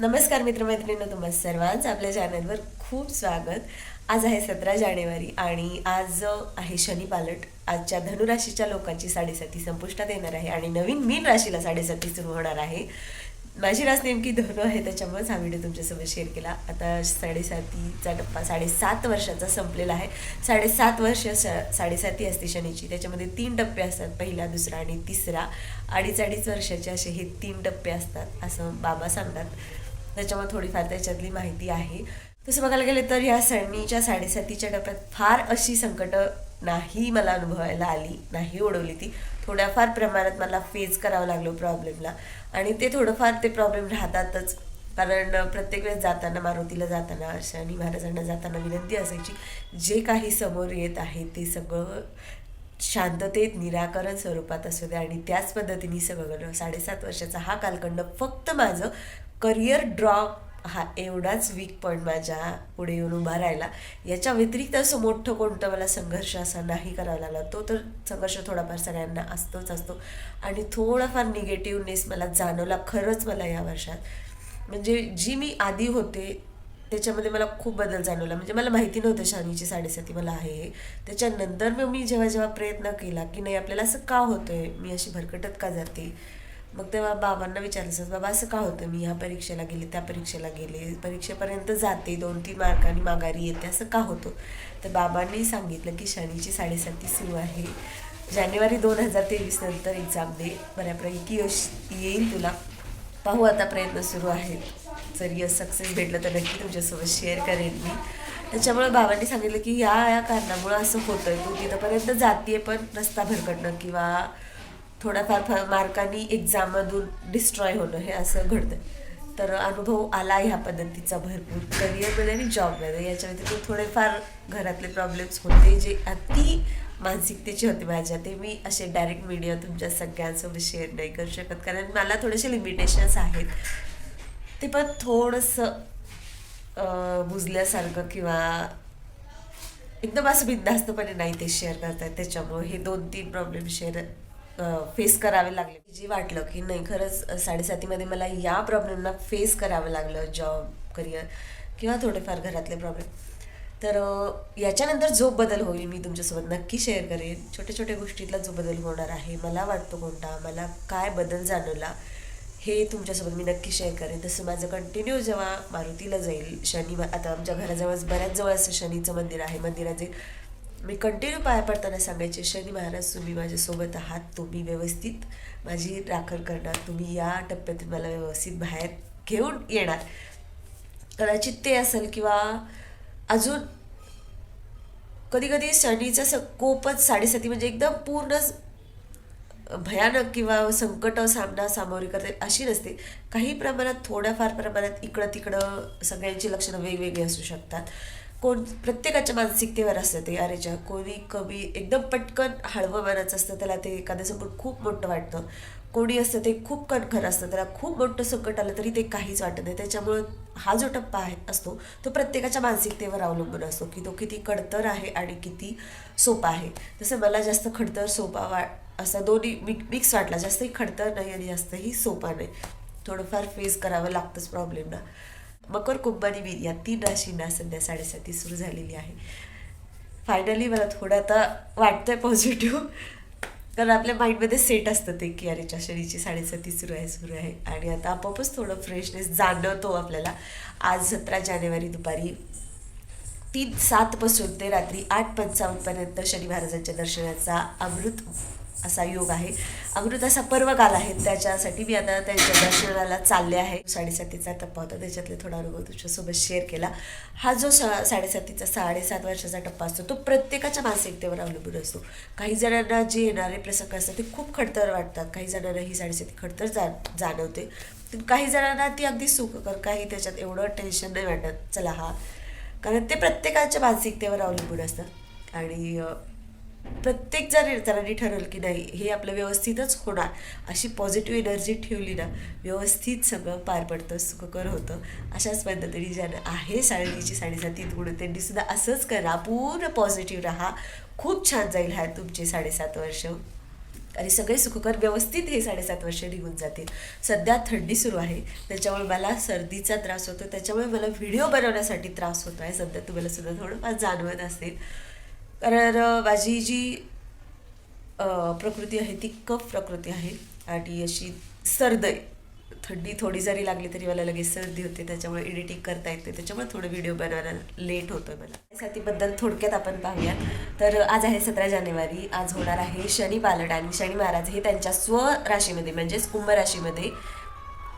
नमस्कार मित्रमैत्रिणींनो तुम्हा सर्वांचं आपल्या चॅनलवर खूप स्वागत. आज आहे सतरा जानेवारी आणि आज आहे शनी पालट. आजच्या धनुराशीच्या लोकांची साडेसाती संपुष्टात येणार आहे आणि नवीन मीन राशीला साडेसाती सुरू होणार आहे. माझी रास नेमकी धनु आहे त्याच्यामुळेच हा व्हिडिओ तुमच्यासोबत शेअर केला. आता साडेसातीचा टप्पा साडेसात वर्षाचा संपलेला आहे. साडेसात वर्ष स- साडेसाती असते शनीची. त्याच्यामध्ये तीन टप्पे असतात पहिला दुसरा आणि तिसरा. अडीच अडीच वर्षाचे असे हे तीन टप्पे असतात असं बाबा सांगतात. त्याच्यामुळे थोडीफार त्याच्यातली माहिती आहे. तसं बघायला गेलं तर या सणीच्या साडेसातीच्या टप्प्यात फार अशी संकटं नाही मला अनुभवायला आली नाही ओढवली ती. थोड्याफार प्रमाणात मला फेस करावं लागलो प्रॉब्लेमला आणि ते थोडंफार ते प्रॉब्लेम राहतातच. कारण प्रत्येक वेळेस जाताना मारुतीला जाताना शनी महाराजांना जाताना विनंती असायची जे काही समोर येत आहे ते सगळं शांततेत निराकरण स्वरूपात असू दे. आणि त्याच पद्धतीने सगळं साडेसात वर्षाचा हा कालखंड फक्त माझं करिअर ड्रॉप हा एवढाच वीक पॉईंट माझ्या पुढे येऊन उभा राहिला. याच्या व्यतिरिक्त असं मोठं कोणतं मला संघर्ष असा नाही करावा लागला. तो तर संघर्ष थोडाफार सगळ्यांना असतोच असतो. आणि थोडाफार निगेटिव्हनेस मला जाणवला खरंच मला या वर्षात. म्हणजे जी मी आधी होते त्याच्यामध्ये मला खूप बदल जाणवला. म्हणजे मला माहिती नव्हतं शनीची साडेसाती मला आहे हे. त्याच्यानंतर मग मी जेव्हा जेव्हा प्रयत्न केला की नाही आपल्याला असं का होतंय? मी अशी भरकटत का जाते? मग तेव्हा बाबांना विचारायचं बाबा असं का होतं? मी ह्या परीक्षेला गेले त्या परीक्षेला गेले परीक्षेपर्यंत जाते दोन तीन मार्कांनी माघारी येते असं का होतं? तर बाबांनी सांगितलं की शनीची साडेसाती सुरू आहे. जानेवारी दोन हजार तेवीस नंतर एक्झाम दे. बऱ्यापैकी यश येईल तुला. पाहू आता प्रयत्न सुरू आहेत. जर यश सक्सेस भेटलं तर नक्की तुमच्यासोबत शेअर करेन मी. त्याच्यामुळे बाबांनी सांगितलं की या या कारणामुळं असं होतंय. तू तिथंपर्यंत आहे पण रस्ता भरकटणं किंवा थोड्याफार फार मार्कांनी एक्झाममधून डिस्ट्रॉय होणं हे असं घडतं तर अनुभव आला ह्या पद्धतीचा भरपूर. करिअरमध्ये आणि जॉबमध्ये याच्या व्यतिरिक्त थोडेफार घरातले प्रॉब्लेम्स होते जे अति मानसिकतेचे होते माझ्या. ते मी असे डायरेक्ट मीडिया तुमच्या सगळ्यांसोबत शेअर नाही करू शकत. कारण मला थोडेसे लिमिटेशन्स आहेत. ते पण थोडंसं बुजल्यासारखं किंवा एकदम असं बिनधास्तपणे नाही ते शेअर करतात त्याच्यामुळे हे दोन तीन प्रॉब्लेम शेअर फेस करावे लागले. जे वाटलं की नाही खरंच साडेसातीमध्ये मला या प्रॉब्लेमना फेस करावं लागलं जॉब करिअर किंवा थोडेफार घरातले प्रॉब्लेम तर याच्यानंतर जो बदल होईल मी तुमच्यासोबत नक्की शेअर करेन. छोट्या छोट्या गोष्टीतला जो बदल होणार आहे मला वाटतो कोणता मला काय बदल जाणवला हे तुमच्यासोबत मी नक्की शेअर करेन. तसं माझं कंटिन्यू जेव्हा मारुतीला जाईल शनी आता आमच्या घराजवळ बऱ्याच जवळ असं शनीचं मंदिर आहे. मंदिरात जाईल मी कंटिन्यू पाया पडताना सांगायचे शनी महाराज तुम्ही माझ्यासोबत आहात तुम्ही व्यवस्थित माझी राखण करणार तुम्ही या टप्प्यातून मला व्यवस्थित बाहेर घेऊन येणार. कदाचित ते असेल किंवा अजून कधी कधी शनीचा स कोपच साडेसाती म्हणजे एकदम पूर्ण भयानक किंवा संकट सामना सामोरी करते अशी नसते. काही प्रमाणात थोड्याफार प्रमाणात इकडं तिकडं सगळ्यांची लक्षणं वेगवेगळी असू शकतात. कोण प्रत्येकाच्या मानसिकतेवर असतं ते. अरेच्या कोणी कमी एकदम पटकन हळवं मनाचं असतं त्याला ते एखादं संकट खूप मोठं वाटतं. कोणी असतं ते खूप कणखर असतं त्याला खूप मोठं संकट आलं तरी ते काहीच वाटत नाही. त्याच्यामुळं हा जो टप्पा आहे असतो तो प्रत्येकाच्या मानसिकतेवर अवलंबून असतो की तो किती खडतर आहे आणि किती सोपा आहे. जसं मला जास्त खडतर सोपा वा असा दोन्ही मिक्स वाटला. जास्तही खडतर नाही आणि जास्तही सोपा नाही. थोडंफार फेस करावं लागतंच प्रॉब्लेमना मकर कुंभ आणि मीन या तीन राशींना संध्या साडेसाती सुरू झालेली आहे. फायनली मला थोडं आता आहे पॉझिटिव्ह कारण आपल्या माइंडमध्ये सेट असतं ते की अरेच्या शनीची साडेसाती सुरू आहे सुरू आहे. आणि आता आपोआपच थोडं फ्रेशनेस जाणवतो आपल्याला. आज सतरा जानेवारी दुपारी तीन सातपासून ते रात्री आठ पंचावन्नपर्यंत शनी महाराजांच्या दर्शनाचा अमृत असा योग आहे. अमृत असा पर्व काल आहे. त्याच्यासाठी मी आता त्यांच्या दर्शनाला चालले आहे. साडेसातीचा टप्पा होता. त्याच्यातले थोडा अनुभव तुझ्यासोबत शेअर केला. हा जो सा साडेसातीचा साडेसात वर्षाचा टप्पा असतो तो प्रत्येकाच्या मानसिकतेवर अवलंबून असतो. काही जणांना जे येणारे प्रसंग असतात ते खूप खडतर वाटतात. काही जणांना ही साडेसाती खडतर जा जाणवते. काही जणांना ती अगदी सुखकर काही त्याच्यात एवढं टेन्शन नाही वाटत. चला हा. कारण ते प्रत्येकाच्या मानसिकतेवर अवलंबून असतं आणि प्रत्येक जण निर्धाराने ठरवलं की नाही हे आपलं व्यवस्थितच होणार. अशी पॉझिटिव्ह एनर्जी ठेवली ना व्यवस्थित सगळं पार पडतं सुखकर होतं. अशाच पद्धतीने ज्यानं आहे साडेची साडेसाती गुण त्यांनी सुद्धा असंच करा. पूर्ण पॉझिटिव्ह राहा. खूप छान जाईल हा तुमचे साडेसात वर्ष. आणि सगळे सुखकर व्यवस्थित हे साडेसात वर्ष निघून जातील. सध्या थंडी सुरू आहे. त्याच्यामुळे मला सर्दीचा त्रास होतो. त्याच्यामुळे मला व्हिडिओ बनवण्यासाठी त्रास होतो आहे सध्या तुम्हाला सुद्धा थोडंफार जाणवत असेल. कारण माझी जी प्रकृती आहे ती कफ प्रकृती आहे आणि अशी सर्द आहे थंडी थोडी जरी लागली तरी मला लगेच सर्दी होते त्याच्यामुळे एडिटिंग करता येते त्याच्यामुळे थोडं व्हिडिओ बनवायला लेट होतो मला. साथीबद्दल थोडक्यात आपण पाहूया तर आज आहे सतरा जानेवारी आज होणार आहे शनी पालट आणि शनी महाराज हे त्यांच्या स्व राशीमध्ये म्हणजेच कुंभ राशीमध्ये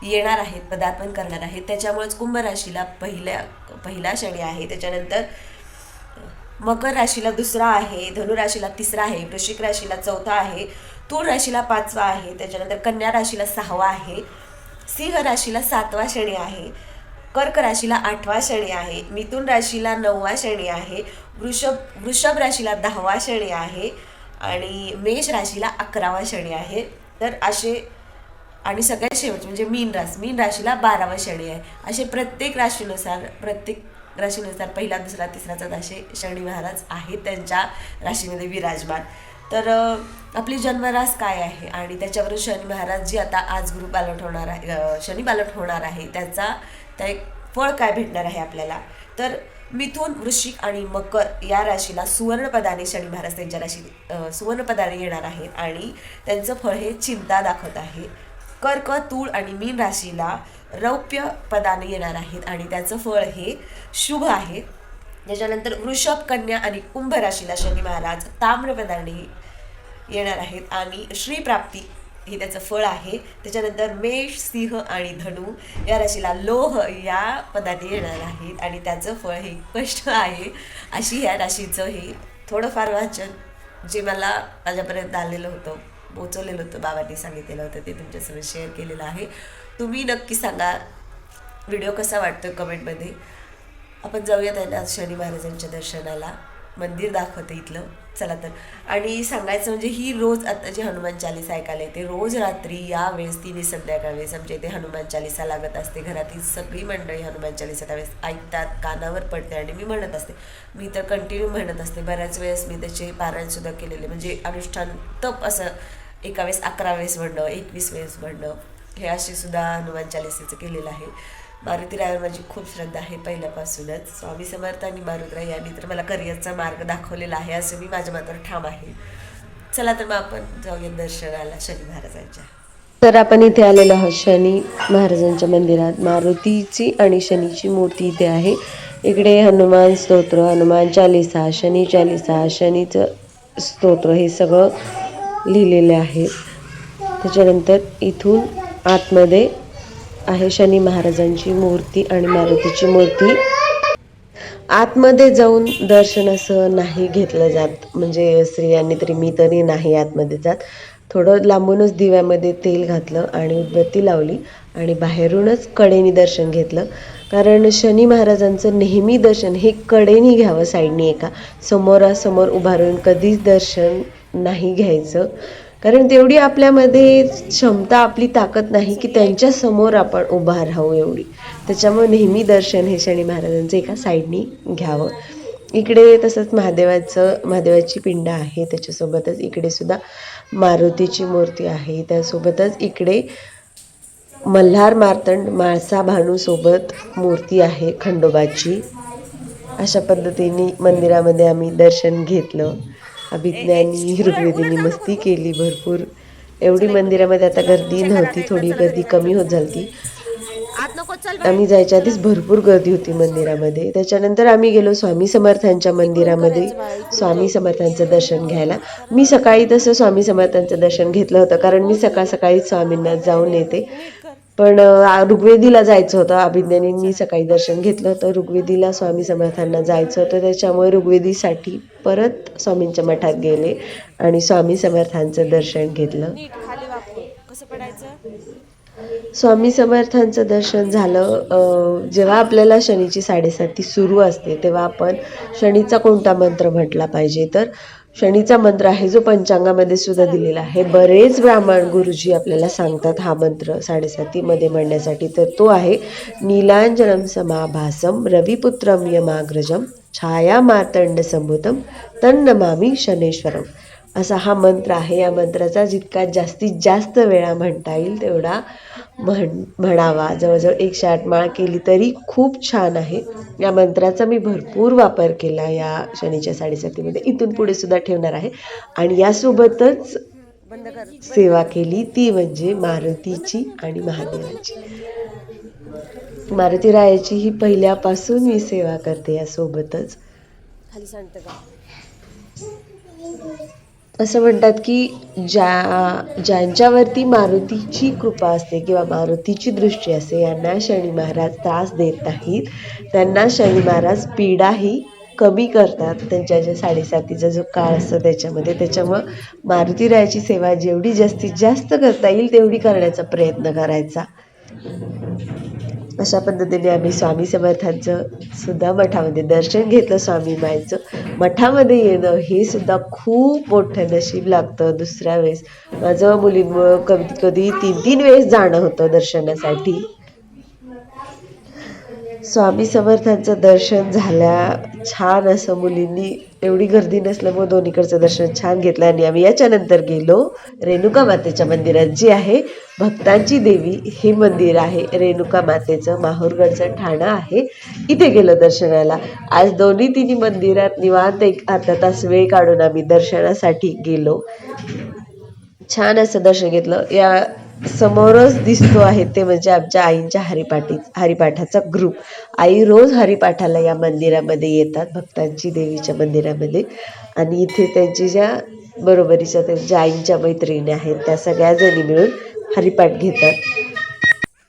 येणार आहेत पदार्पण करणार आहेत. त्याच्यामुळेच कुंभ राशीला पहिल्या पहिला शनी आहे. त्याच्यानंतर मकर राशीला दुसरा आहे धनुराशीला तिसरा आहे वृश्चिक राशीला चौथा आहे तूळ राशीला पाचवा आहे त्याच्यानंतर कन्या राशीला सहावा आहे सिंह राशीला सातवा शनी आहे कर्क राशीला आठवा शनी आहे मिथुन राशीला नववा शनी आहे वृषभ वृषभ राशीला दहावा शनी आहे आणि मेष राशीला अकरावा शनी आहे. तर असे आणि सगळ्यात शेवट म्हणजे मीन रास मीन राशीला बारावा शनी आहे. असे प्रत्येक राशीनुसार प्रत्येक राशीनुसार पहिला दुसरा तिसरा असे शनी महाराज आहेत त्यांच्या राशीमध्ये विराजमान. तर आपली जन्मरास काय आहे? आणि त्याच्यावरून शनी महाराज जी आता आज गुरु पालट होणार आहे शनी पालट होणार आहे त्याचा त्या एक फळ काय भेटणार आहे आपल्याला? तर मिथून वृश्चिक आणि मकर या राशीला सुवर्णपदाने शनी महाराज त्यांच्या राशी सुवर्णपदाने येणार आहेत. आणि त्यांचं फळ हे चिंता दाखवत आहे. कर्क तूळ आणि मीन राशीला रौप्य पदाने येणार आहेत आणि त्याचं फळ हे शुभ आहे. त्याच्यानंतर वृषभ कन्या आणि कुंभ राशीला शनी महाराज ताम्रपदाने येणार आहेत आणि श्रीप्राप्ती हे त्याचं फळ आहे. त्याच्यानंतर मेष सिंह आणि धनु या राशीला लोह या पदाने येणार आहेत आणि त्याचं फळ हे कष्ट आहे. अशी या राशीचं हे थोडंफार वाचन जे मला माझ्यापर्यंत आलेलं होतं. पोचवलेलं होतं बाबांनी सांगितलेलं होतं ते तुमच्यासोबत शेअर केलेलं आहे. तुम्ही नक्की सांगा व्हिडिओ कसा वाटतो कमेंटमध्ये आपण जाऊया त्यांना शनी महाराजांच्या दर्शनाला. मंदिर दाखवते इथलं. चला तर. आणि सांगायचं म्हणजे ही रोज आता जे हनुमान चालीसा ऐकायला येते रोज रात्री या वेळेस तिने संध्याकाळीस आमच्या इथे हनुमान चालिसा लागत असते. घरातील सगळी मंडळी हनुमान चालिसा त्यावेळेस ऐकतात कानावर पडते आणि मी म्हणत असते. मी तर कंटिन्यू म्हणत असते. बऱ्याच वेळेस मी त्याचे पारायणसुद्धा केलेले. म्हणजे अनुष्ठान तप असं एका वेळेस अकरा वेळेस म्हणणं एकवीस वेळेस म्हणणं हे असे सुद्धा हनुमान चालिसेचं केलेलं आहे. मारुतीरायावर माझी खूप श्रद्धा आहे पहिल्यापासूनच. स्वामी समर्थ आणि मारुतराय यांनी तर मला करिअरचा मार्ग दाखवलेला आहे असं मी माझ्या मात्र ठाम आहे. चला तर मग आपण जाऊया दर्शनाला शनी महाराजांच्या. तर आपण इथे आलेलो आहोत शनी महाराजांच्या मंदिरात. मारुतीची आणि शनीची मूर्ती इथे आहे. इकडे हनुमान स्तोत्र हनुमान चालिसा शनी चालिसा शनीचं स्तोत्र हे सगळं लिहिलेले आहे. त्याच्यानंतर इथून आतमध्ये आहे शनी महाराजांची मूर्ती आणि मारुतीची मूर्ती. आतमध्ये जाऊन दर्शन असं नाही घेतलं जात. म्हणजे स्त्रियांनी तरी मी तरी नाही आतमध्ये जात. थोडं लांबूनच दिव्यामध्ये तेल घातलं आणि उदबत्ती लावली आणि बाहेरूनच कडेनी दर्शन घेतलं. कारण शनी महाराजांचं नेहमी दर्शन हे कडेनी घ्यावं साईडनी एका. समोरासमोर उभारून कधीच दर्शन नाही घ्यायचं. कारण तेवढी आपल्यामध्ये क्षमता आपली ताकद नाही की त्यांच्यासमोर आपण उभा राहू एवढी. त्याच्यामुळे नेहमी दर्शन हे शनी महाराजांचं एका साईडनी घ्यावं. इकडे तसंच महादेवाचं महादेवाची पिंड आहे त्याच्यासोबतच इकडे सुद्धा मारुतीची मूर्ती आहे. त्यासोबतच इकडे मल्हार मार्तंड माळसा भानूसोबत मूर्ती आहे खंडोबाची. अशा पद्धतीने मंदिरामध्ये आम्ही दर्शन घेतलं. अभिज्ञानी ऋग्वेदींनी मस्ती केली भरपूर. एवढी मंदिरामध्ये आता गर्दी नव्हती थोडी गर्दी कमी होत झाली आम्ही जायच्या आधीच भरपूर गर्दी होती मंदिरामध्ये. त्याच्यानंतर आम्ही गेलो स्वामी समर्थांच्या मंदिरामध्ये. स्वामी समर्थांचं दर्शन घ्यायला. मी सकाळी तसं स्वामी समर्थांचं दर्शन घेतलं होतं कारण मी सकाळ सकाळी स्वामींना जाऊन येते. पण ऋग्वेदीला जायचं होतं. अभिज्ञानींनी सकाळी दर्शन घेतलं होतं. ऋग्वेदीला स्वामी समर्थांना जायचं होतं. त्याच्यामुळे ऋग्वेदीसाठी परत स्वामींच्या मठात गेले आणि स्वामी समर्थांचं दर्शन घेतलं. स्वामी समर्थांचं दर्शन झालं. जेव्हा आपल्याला शनीची साडेसाती सुरू असते तेव्हा आपण शनीचा कोणता मंत्र म्हटला पाहिजे? तर शनीचा मंत्र आहे जो पंचांगामध्ये सुद्धा दिलेला आहे. बरेच ब्राह्मण गुरुजी आपल्याला सांगतात हा मंत्र साडेसातीमध्ये म्हणण्यासाठी. तर तो आहे नीलांजनम समाभासम रविपुत्रम यमाग्रजम छाया मार्तंड संभूतम तन्नमामी शनेश्वरम. असा हा मंत्र आहे. या मंत्राचा जितका जास्तीत जास्त वेळा म्हणता येईल तेवढा म्हण म्हणावा जवळजवळ एकशे आठ माळ केली तरी खूप छान आहे. या मंत्राचा मी भरपूर वापर केला या शनीच्या साडेसातीमध्ये. इथून पुढे सुद्धा ठेवणार आहे. आणि यासोबतच सेवा केली ती म्हणजे मारुतीची आणि महादेवाची. मारुती रायाची ही पहिल्यापासून मी सेवा करते यासोबतच. खाली सांगते का? असं म्हणतात की ज्या ज्यांच्यावरती मारुतीची कृपा असते किंवा मारुतीची दृष्टी असते यांना शनी महाराज त्रास देत नाहीत. त्यांना शनी महाराज पीडाही कमी करतात. त्यांच्या ज्या साडेसातीचा जो काळ असतो त्याच्यामध्ये त्याच्यामुळं मारुती रायाची सेवा जेवढी जास्तीत जास्त करता येईल तेवढी करण्याचा प्रयत्न करायचा. अशा पद्धतीने आम्ही स्वामी समर्थांचं सुद्धा मठामध्ये दर्शन घेतलं स्वामी मायचं मठामध्ये येणं हे सुद्धा खूप मोठं नशीब लागतं दुसऱ्या वेळेस. माझं मुलींमुळं कधी कधी तीन तीन वेळेस जाणं होतं दर्शनासाठी. स्वामी समर्थांचं दर्शन झाल्या छान असं मुलींनी एवढी गर्दी नसल्यामुळे दोन्हीकडचं दर्शन छान घेतलं आणि आम्ही याच्यानंतर गेलो रेणुका मातेच्या मंदिरात जी आहे भक्तांची देवी हे मंदिर आहे. रेणुका मातेचं माहूरगडचं ठाणं आहे. इथे गेलो दर्शनाला. आज दोन्ही तिन्ही मंदिरात निवांत एक अर्धा तास वेळ काढून आम्ही दर्शनासाठी गेलो. छान असं दर्शन घेतलं. या समोरच दिसतो आहे ते म्हणजे आमच्या आईंच्या हरिपाठी हरिपाठाचा ग्रुप आई रोज हरिपाठाला या मंदिरामध्ये येतात भक्तांची देवीच्या मंदिरामध्ये. आणि इथे त्यांची ज्या बरोबरीच्या त्यांच्या आईंच्या मैत्रिणी आहेत त्या सगळ्या जणी मिळून हरिपाठ घेतात.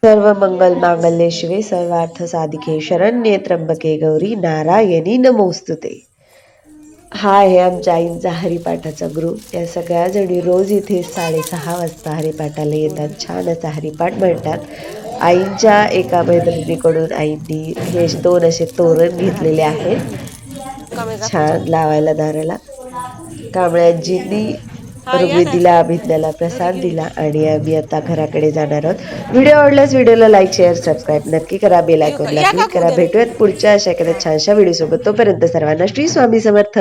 सर्व मंगल मांगल्ये शिवे सर्वार्थ साधिके शरण्ये त्र्यंबके गौरी नारायणी नमोस्तुते. हा आहे आमच्या आईंचा हरिपाठाचा ग्रुप या सगळ्या जणी रोज इथे साडेसहा वाजता हरिपाठाला येतात. छान असा हरिपाठ म्हणतात. आईंच्या एका मैत्रिणीकडून आईंनी हे दोन असे तोरण घेतलेले आहेत. छान लावायला दाराला. कांबळ्याजींनी ऋग्वेदीला अभिज्ञाला प्रसाद दिला आणि आम्ही आता घराकडे जाणार आहोत. व्हिडिओ आवडल्यास व्हिडिओला लाईक शेअर सबस्क्राईब नक्की करा बेल आयकॉनला क्लिक करा. भेटूयात पुढच्या अशा एखाद्या छानशा व्हिडिओ सोबत तोपर्यंत सर्वांना श्री स्वामी समर्थ.